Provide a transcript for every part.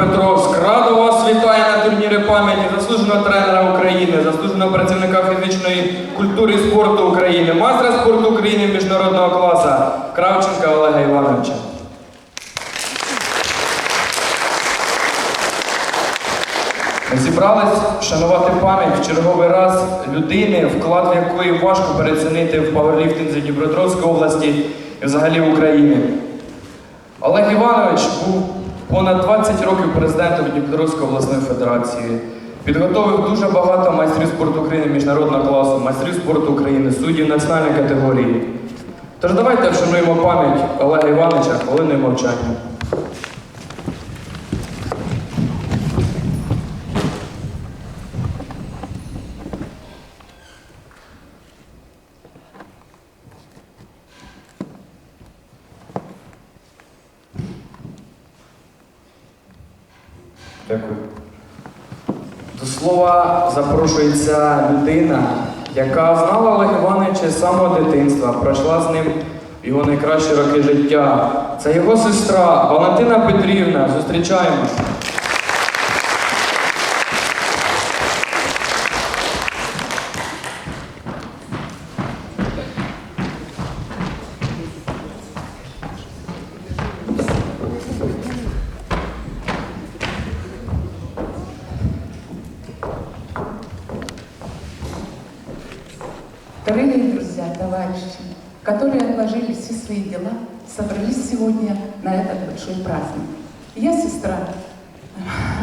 Дніпропетровськ. Радо вас вітає на турнірі пам'яті заслуженого тренера України, заслуженого працівника фізичної культури і спорту України, майстра спорту України міжнародного класу Кравченка Олега Івановича. Ми зібрались шанувати пам'ять в черговий раз людини, вклад в якої важко переоцінити в паверліфтинзі Дніпропетровської області і взагалі в Україні. Олег Іванович був понад 20 років президентом Дніпропетровської обласної федерації. Підготовив дуже багато майстрів спорту України міжнародного класу, майстрів спорту України, суддів національної категорії. Тож давайте вшануємо пам'ять Олега Івановича хвилиною мовчання. Дякую. До слова запрошується людина, яка знала Олег Івановича з самого дитинства, пройшла з ним його найкращі роки життя. Це його сестра Валентина Петрівна. Зустрічаємо. Товарищи, которые отложили все свои дела, собрались сегодня на этот большой праздник. Я сестра.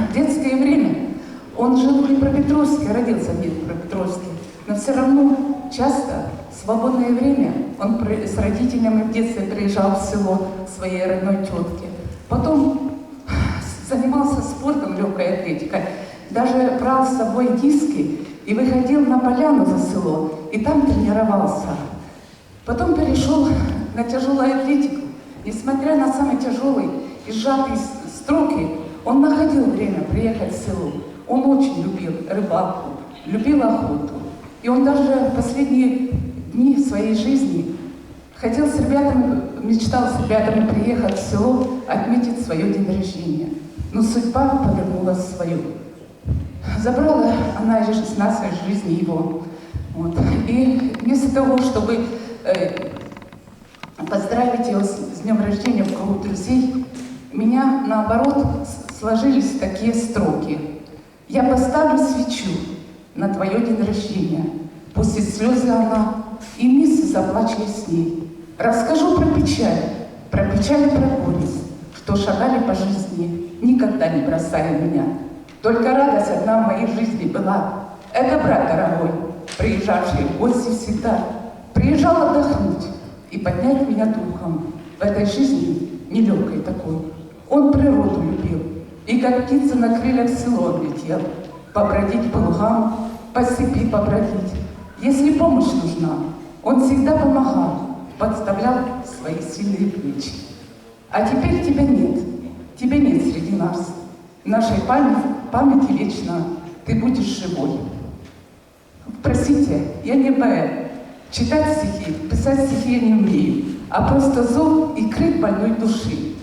В детское время он жил в Днепропетровске, родился в Днепропетровске, но все равно часто в свободное время он с родителями в детстве приезжал в село своей родной тетке. Потом занимался спортом, легкой атлетикой, даже брал с собой диски и выходил на поляну за село, и там тренировался. Потом перешел на тяжелую атлетику. Несмотря на самый тяжелый и сжатые с- сроки, он находил время приехать в село. Он очень любил рыбалку, любил охоту. И он даже в последние дни своей жизни хотел с ребятами, мечтал с ребятами приехать в село, отметить свое день рождения. Но судьба повернула свою. Забрала она из жизни его. Вот. И вместо того, чтобы э, поздравить его с, с днем рождения в кругу друзей, меня наоборот сложились такие строки. Я поставлю свечу на твое день рождения. Пустит слезы она, и мисс заплачет с ней. Расскажу про печаль, про печаль и про горец, что шагали по жизни, никогда не бросая меня. Только радость одна в моей жизни была. Это брат дорогой, приезжавший в гости всегда. Приезжал отдохнуть и поднять меня духом. В этой жизни нелегкой такой. Он природу любил. И как птица на крыльях в село летел. Побродить по лугам, по степи побродить. Если помощь нужна, он всегда помогал, подставлял свои сильные плечи. А теперь тебя нет, тебя нет среди нас. Нашей памяти, памяти вечно ты будешь живой. Простите, я не поэт. Читать стихи, писать стихи я не умею, а просто зов и крик больной души.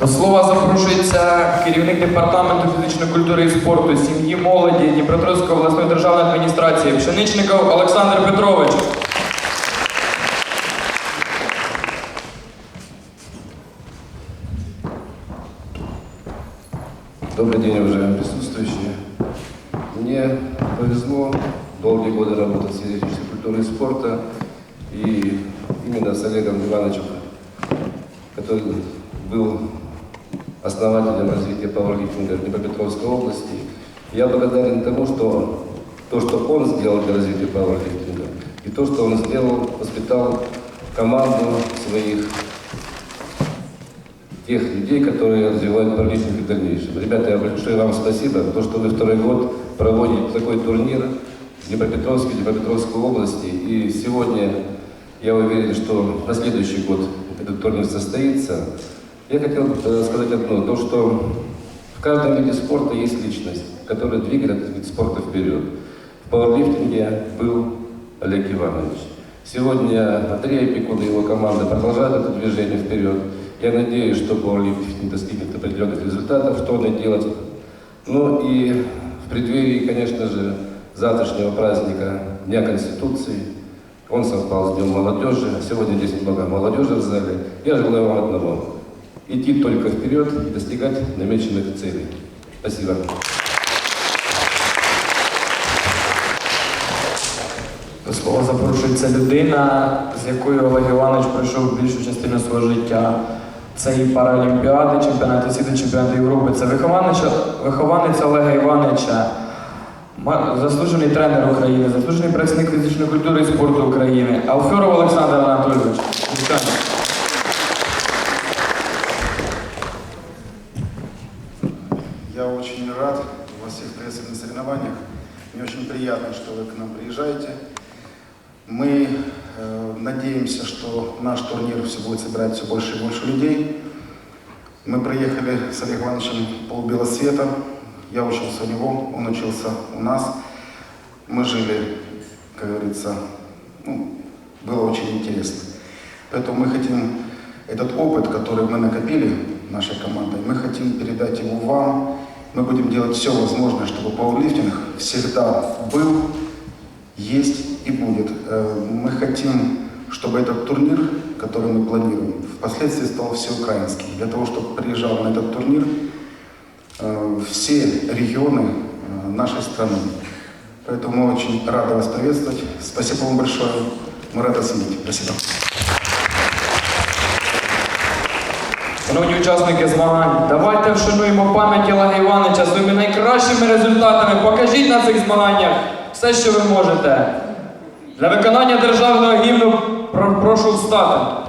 До слова запрошується керівник департаменту фізичної культури і спорту, сім'ї, молоді Дніпропетровської обласної державної адміністрації Пшеничников Олександр Петрович. Добрый день, уважаемые присутствующие. Мне повезло долгие годы работать в сфере физической культуры и спорта. И именно с Олегом Ивановичем, который был основателем развития пауэрлифтинга Днепропетровской области, я благодарен тому, что то, что он сделал для развития пауэрлифтинга, и то, что он сделал, воспитал команду своих тех людей, которые развивают промышленность в дальнейшем. Ребята, я большое вам спасибо, то, что вы второй год проводите такой турнир в Днепропетровске, Днепропетровской области. И сегодня я уверен, что на следующий год этот турнир состоится. Я хотел э, сказать одно, то, что в каждом виде спорта есть личность, которая двигает этот вид спорта вперед. В пауэрлифтинге был Олег Иванович. Сегодня Андрей Пикун и его команда продолжают это движение вперед. Я надеюсь, что Пауэрлифтинг достигнет определенных результатов, что он и делать. Ну и в преддверии, конечно же, завтрашнего праздника Дня Конституции, он совпал с Днем молодежи, сегодня здесь много молодежи в зале. Я желаю вам одного – идти только вперед и достигать намеченных целей. Спасибо. До слова запрошується людина, з якою Олег Іванович пройшов більшу частину свого життя. Це і Паралімпіади, чемпіонати світу, чемпіонати Європи. Це вихованець, вихованець Олега Івановича, ма- заслужений тренер України, заслужений працівник фізичної культури і спорту України, Алферов Олександр Анатолійович. Вітаю. Я очень рад вас всех приветствовать на соревнованиях. Мне очень приятно, что вы к нам приезжаете. Мы э, надеемся, что наш турнир все будет собирать все больше и больше людей. Мы проехали с Олегом Ивановичем полбела света. Я учился у него, он учился у нас. Мы жили, как говорится, ну, было очень интересно. Поэтому мы хотим этот опыт, который мы накопили нашей командой, мы хотим передать его вам. Мы будем делать все возможное, чтобы пауэрлифтинг всегда был, есть и будет. Э, Мы хотим, чтобы этот турнир, который мы планируем, впоследствии стал всеукраинским. Для того, чтобы приезжал на этот турнир э, все регионы э, нашей страны. Поэтому мы очень рады вас приветствовать. Спасибо вам большое. Мы рады вас видеть. Спасибо. Шановні учасники змагань, давайте вшануємо пам'ять Олега Івановича своїми найкращими результатами. Покажіть на цих змаганнях все, що ви можете. Для виконання державного гімну про- прошу встати.